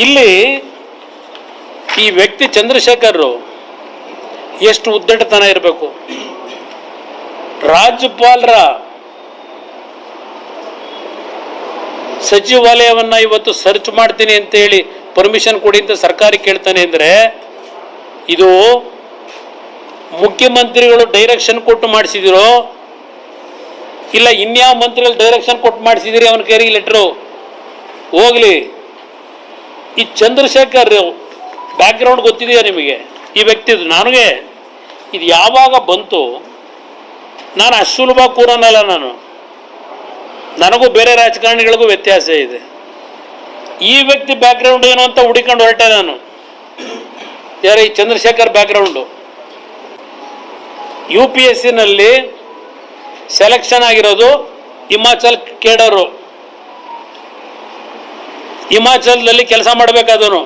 ಇಲ್ಲಿ ಈ ವ್ಯಕ್ತಿ ಚಂದ್ರಶೇಖರ್ ಎಷ್ಟು ಉದ್ದಟತನ ಇರಬೇಕು. ರಾಜ್ಯಪಾಲರ ಸಚಿವಾಲಯವನ್ನ ಇವತ್ತು ಸರ್ಚ್ ಮಾಡ್ತೀನಿ ಅಂತ ಹೇಳಿ ಪರ್ಮಿಷನ್ ಕೊಡಿ ಅಂತ ಸರ್ಕಾರ ಕೇಳ್ತಾನೆ ಅಂದ್ರೆ ಇದು ಮುಖ್ಯಮಂತ್ರಿಗಳು ಡೈರೆಕ್ಷನ್ ಕೊಟ್ಟು ಮಾಡಿಸಿದಿರೋ ಇಲ್ಲ ಇನ್ಯಾವ ಮಂತ್ರಿಗಳು ಡೈರೆಕ್ಷನ್ ಕೊಟ್ಟು ಮಾಡಿಸಿದಿರಿ ಅವನ ಕೇರಿ ಲೆಟ್ರು ಹೋಗ್ಲಿ. ಈ ಚಂದ್ರಶೇಖರ್ ಬ್ಯಾಕ್ಗ್ರೌಂಡ್ ಗೊತ್ತಿದೆಯಾ ನಿಮಗೆ? ಈ ವ್ಯಕ್ತಿದು? ನನಗೆ ಇದು ಯಾವಾಗ ಬಂತು? ನಾನು ಅಷ್ಟು ಕೂರನಲ್ಲ ನಾನು. ನನಗೂ ಬೇರೆ ರಾಜಕಾರಣಿಗಳಿಗೂ ವ್ಯತ್ಯಾಸ ಇದೆ. ಈ ವ್ಯಕ್ತಿ ಬ್ಯಾಕ್ಗ್ರೌಂಡ್ ಏನು ಅಂತ ಹುಡುಕೊಂಡು ಹೊರಟೆ ನಾನು. ಯಾರ ಈ Chandrashekhar background U P S ಸಿನಲ್ಲಿ selection ಆಗಿರೋದು ಹಿಮಾಚಲ್ ಕೇಡರು. ಹಿಮಾಚಲದಲ್ಲಿ ಕೆಲಸ ಮಾಡಬೇಕಾದನು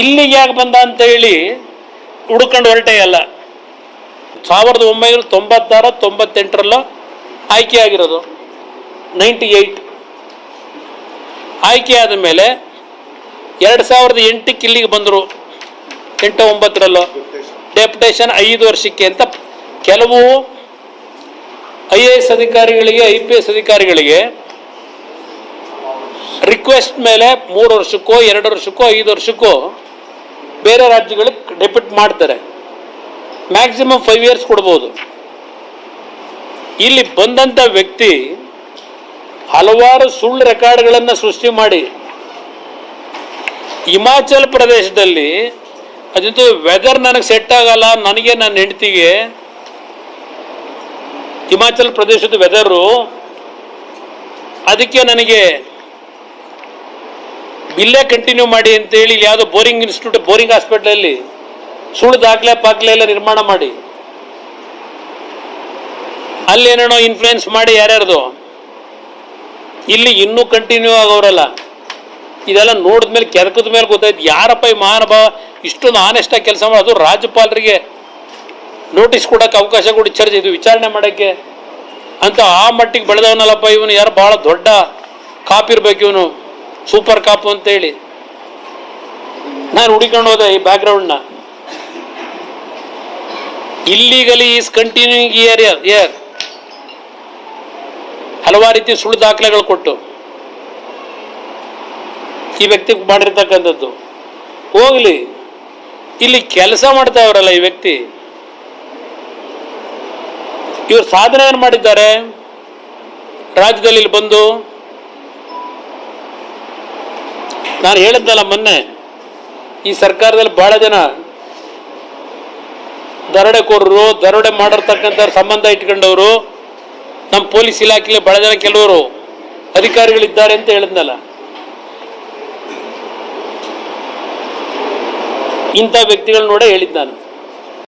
ಇಲ್ಲಿಗೆ ಯಾಕೆ ಬಂದ ಅಂತ ಹೇಳಿ ಹುಡ್ಕೊಂಡು ಹೊರಟೆ ಅಲ್ಲ. ಸಾವಿರದ ಒಂಬೈನೂರ ತೊಂಬತ್ತಾರ, ತೊಂಬತ್ತೆಂಟರಲ್ಲ ಆಯ್ಕೆ ಆಗಿರೋದು, ನೈಂಟಿ ಏಯ್ಟ್ ಆಯ್ಕೆ ಆದ ಮೇಲೆ ಎರಡು ಸಾವಿರದ ಎಂಟಕ್ಕೆ ಇಲ್ಲಿಗೆ ಬಂದರು, ಎಂಟು ಒಂಬತ್ತರಲ್ಲೋ. ಡೆಪ್ಯುಟೇಷನ್ ಐದು ವರ್ಷಕ್ಕೆ ಅಂತ ಕೆಲವು ಐ ಎ ಎಸ್ ಅಧಿಕಾರಿಗಳಿಗೆ, ಐ ಪಿ ಎಸ್ ಅಧಿಕಾರಿಗಳಿಗೆ ರಿಕ್ವೆಸ್ಟ್ ಮೇಲೆ ಮೂರು ವರ್ಷಕ್ಕೋ, ಎರಡು ವರ್ಷಕ್ಕೋ, ಐದು ವರ್ಷಕ್ಕೋ ಬೇರೆ ರಾಜ್ಯಗಳಿಗೆ ಡೆಪ್ಯೂಟ್ ಮಾಡ್ತಾರೆ. ಮ್ಯಾಕ್ಸಿಮಮ್ ಫೈವ್ ಇಯರ್ಸ್ ಕೊಡ್ಬೋದು. ಇಲ್ಲಿ ಬಂದಂಥ ವ್ಯಕ್ತಿ ಹಲವಾರು ಸುಳ್ಳು ರೆಕಾರ್ಡ್ಗಳನ್ನು ಸೃಷ್ಟಿ ಮಾಡಿ ಹಿಮಾಚಲ್ ಪ್ರದೇಶದಲ್ಲಿ ಅದಂತ ವೆದರ್ ನನಗೆ ಸೆಟ್ ಆಗಲ್ಲ, ನನಗೆ ನನ್ನ ಹೆಂಡತಿಗೆ ಹಿಮಾಚಲ್ ಪ್ರದೇಶದ ವೆದರು ಅದಕ್ಕೆ ನನಗೆ ಇಲ್ಲೇ ಕಂಟಿನ್ಯೂ ಮಾಡಿ ಅಂತೇಳಿ ಇಲ್ಲಿ ಯಾವುದೋ ಬೋರಿಂಗ್ ಇನ್ಸ್ಟಿಟ್ಯೂಟ್, ಬೋರಿಂಗ್ ಹಾಸ್ಪಿಟ್ಲಲ್ಲಿ ಸುಳ್ಳು ದಾಖಲೆ ಪಾಕ್ಲೆ ಎಲ್ಲ ನಿರ್ಮಾಣ ಮಾಡಿ. ಅಲ್ಲೇನೇನೋ ಇನ್ಫ್ಲುಯೆನ್ಸ್ ಮಾಡಿ ಯಾರ್ಯಾರ್ದು? ಇಲ್ಲಿ ಇನ್ನೂ ಕಂಟಿನ್ಯೂ ಆಗೋರಲ್ಲ. ಇದೆಲ್ಲ ನೋಡಿದ್ಮೇಲೆ ಕೆದಕದ ಮೇಲೆ ಗೊತ್ತಾಯ್ತು. ಯಾರಪ್ಪ ಈ ಮಹಾನುಭಾವ? ಇಷ್ಟೊಂದು ಆನೆಸ್ಟಾಗಿ ಕೆಲಸ ಮಾಡೋದು ರಾಜ್ಯಪಾಲರಿಗೆ ನೋಟಿಸ್ ಕೊಡೋಕೆ ಅವಕಾಶ ಕೂಡ ಚರ್ಚೆ ಇದು ವಿಚಾರಣೆ ಮಾಡೋಕ್ಕೆ ಅಂತ ಆ ಮಟ್ಟಿಗೆ ಬೆಳೆದವನಲ್ಲಪ್ಪ ಇವನು. ಯಾರು ಭಾಳ ದೊಡ್ಡ ಕಾಪಿರ್ಬೇಕು ಇವನು. ಸೂಪರ್ ಕಾಪು ಅಂತೇಳಿ. ನಾನು ಹುಡುಕೊಂಡು ಹೋದೆ ಈ ಬ್ಯಾಕ್ಗ್ರೌಂಡ್ನ ಇಲ್ಲಿಗಲಿ ಈಸ್ ಕಂಟಿನ್ಯೂಯಿಂಗ್ ಇಯರ್ ಇಯರ್ ಹಲವಾರು ರೀತಿ ಸುಳ್ಳು ದಾಖಲೆಗಳು ಕೊಟ್ಟು. ಈ ವ್ಯಕ್ತಿ ಮಾಡಿರ್ತಕ್ಕಂಥದ್ದು. ಹೋಗ್ಲಿ. ಇಲ್ಲಿ ಕೆಲಸ ಮಾಡ್ತಾವ್ರಲ್ಲ ಈ ವ್ಯಕ್ತಿ. ಇವ್ರು ಸಾಧನೆ ಏನು ಮಾಡಿದ್ದಾರೆ. ರಾಜ್ಯದಲ್ಲಿ ಇಲ್ಲಿ ಬಂದು ನಾನು ಹೇಳಿದ್ದಲ್ಲ ಮೊನ್ನೆ, ಈ ಸರ್ಕಾರದಲ್ಲಿ ಬಹಳ ಜನ ದರೋಡೆಕೋರರು ದರೋಡೆ ಮಾಡಿರ್ತಕ್ಕಂಥ ಸಂಬಂಧ ಇಟ್ಕೊಂಡವರು, ನಮ್ಮ ಪೊಲೀಸ್ ಇಲಾಖೆಯಲ್ಲಿ ಬಹಳ ಜನ ಕೆಲವರು ಅಧಿಕಾರಿಗಳಿದ್ದಾರೆ ಅಂತ ಹೇಳಿದ್ನಲ್ಲ. ಇಂಥ ವ್ಯಕ್ತಿಗಳು ನೋಡೇ ಹೇಳಿದ್ದು